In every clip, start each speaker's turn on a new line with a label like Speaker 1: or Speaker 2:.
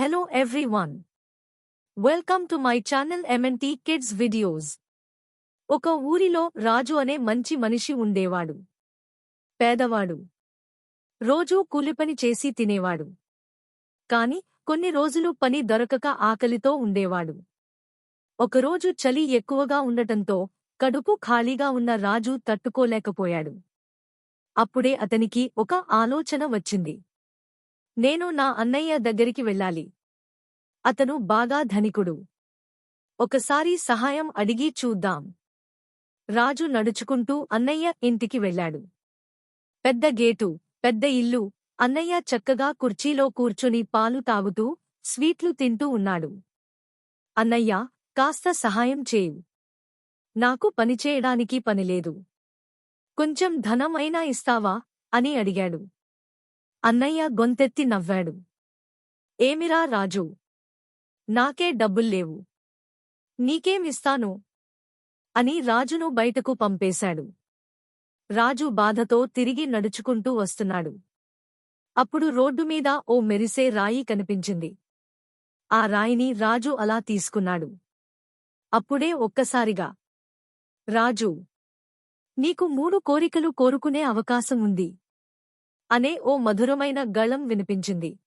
Speaker 1: Hello everyone. Welcome to my channel MNT Kids Videos. ఒక ఊరిలో రాజు అనే మంచి మనిషి ఉండేవాడు. పేదవాడు. రోజూ కూలిపని చేసి తినేవాడు. కాని కొన్ని రోజులు పని దొరకక ఆకలితో ఉండేవాడు. ఒకరోజు చలి ఎక్కువగా ఉండటంతో కడుపు ఖాళీగా ఉన్న రాజు తట్టుకోలేకపోయాడు. అప్పుడే అతనికి ఒక ఆలోచన వచ్చింది. నేను నా అన్నయ్య దగ్గరికి వెళ్ళాలి. అతను బాగా ధనికుడు. ఒకసారి సహాయం అడిగి చూద్దాం. రాజు నడుచుకుంటూ అన్నయ్య ఇంటికి వెళ్ళాడు. పెద్ద గేటు పెద్ద ఇల్లు అన్నయ్య చక్కగా కుర్చీలో కూర్చుని పాలు తాగుతూ స్వీట్లు తింటూ ఉన్నాడు. అన్నయ్య కాస్త సహాయం చేయు. నాకు పనిచేయడానికి పనిలేదు కొంచెం ధనం అయినా ఇస్తావా? అని అడిగాడు. అన్నయ్య గొంతెత్తి నవ్వాడు. ఏమిరా రాజు? నాకే డబ్బుల్లేవు నీకేమిస్తాను అని రాజును బయటకు పంపేశాడు. రాజు బాధతో తిరిగి నడుచుకుంటూ వస్తున్నాడు. అప్పుడు రోడ్డుమీద ఓ మెరిసే రాయి కనిపించింది. ఆ రాయిని రాజు అలా తీసుకున్నాడు. అప్పుడే ఒక్కసారిగా రాజు నీకు మూడు కోరికలు కోరుకునే అవకాశం ఉంది. అనే ఓ మధురమైన గళం వినిపించింది.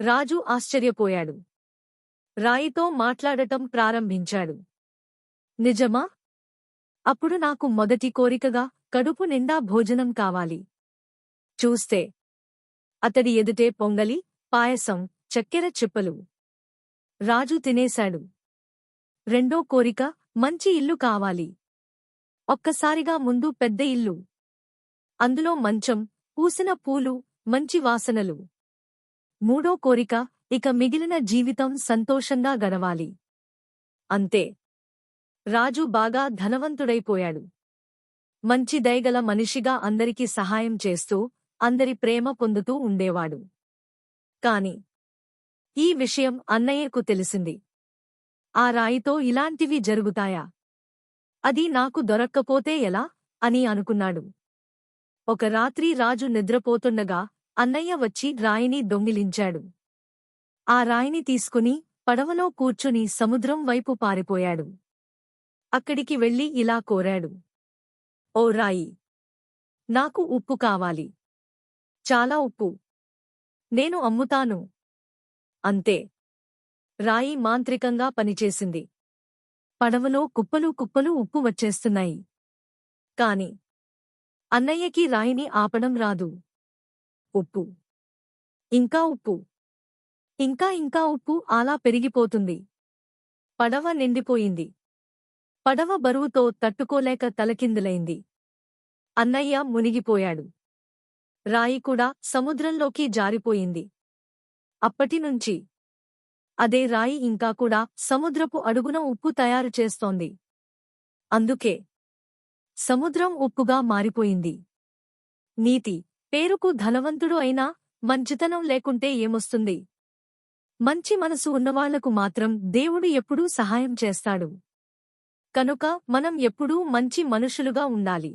Speaker 1: రాజు ఆశ్చర్యపోయాడు. రాయితో మాట్లాడటం ప్రారంభించాడు. నిజమా? అప్పుడు నాకు మొదటి కోరికగా కడుపు నిండా భోజనం కావాలి. చూస్తే. అతడి ఎదుటే పొంగలి పాయసం చక్కెర చిప్పలు. రాజు తినేశాడు. రెండో కోరిక మంచి ఇల్లు కావాలి. ఒక్కసారిగా ముందు పెద్ద ఇల్లు. అందులో మంచం పూసిన పూలు మంచి వాసనలు. మూడో కోరిక ఇక మిగిలిన జీవితం సంతోషంగా గడవాలి. అంతే. రాజు బాగా ధనవంతుడైపోయాడు. మంచి దయగల మనిషిగా అందరికీ సహాయం చేస్తూ అందరి ప్రేమ పొందుతూ ఉండేవాడు. కాని ఈ విషయం అన్నయ్యకు తెలిసింది. ఆ రాయితో ఇలాంటివి జరుగుతాయా? అది నాకు దొరక్కపోతే ఎలా? అని అనుకున్నాడు. ఒక రాత్రి రాజు నిద్రపోతుండగా అన్నయ్య వచ్చి రాయిని దొంగిలించాడు. ఆ రాయిని తీసుకుని పడవలో కూర్చుని సముద్రం వైపు పారిపోయాడు. అక్కడికి వెళ్ళి ఇలా కోరాడు. ఓ రాయి నాకు ఉప్పు కావాలి. చాలా ఉప్పు. నేను అమ్ముతాను. అంతే. రాయి మాంత్రికంగా పనిచేసింది. పడవలో కుప్పలు కుప్పలు ఉప్పు వచ్చేస్తున్నాయి. కాని అన్నయ్యకి రాయిని ఆపడం రాదు. ఉప్పు. ఇంకా ఉప్పు. ఇంకా ఇంకా ఉప్పు అలా పెరిగిపోతుంది. పడవ నిండిపోయింది. పడవ బరువుతో తట్టుకోలేక తలకిందులైంది. అన్నయ్య మునిగిపోయాడు. రాయి కూడా సముద్రంలోకి జారిపోయింది. అప్పటినుంచి అదే రాయి ఇంకా కూడా సముద్రపు అడుగున ఉప్పు తయారు చేస్తోంది. అందుకే సముద్రం ఉప్పుగా మారిపోయింది. నీతి పేరుకు ధనవంతుడు అయినా మంచితనం లేకుంటే ఏమొస్తుంది? మంచి మనసు ఉన్నవాళ్ళకు మాత్రం దేవుడు ఎప్పుడూ సహాయం చేస్తాడు. కనుక మనం ఎప్పుడూ మంచి మనుషులుగా ఉండాలి.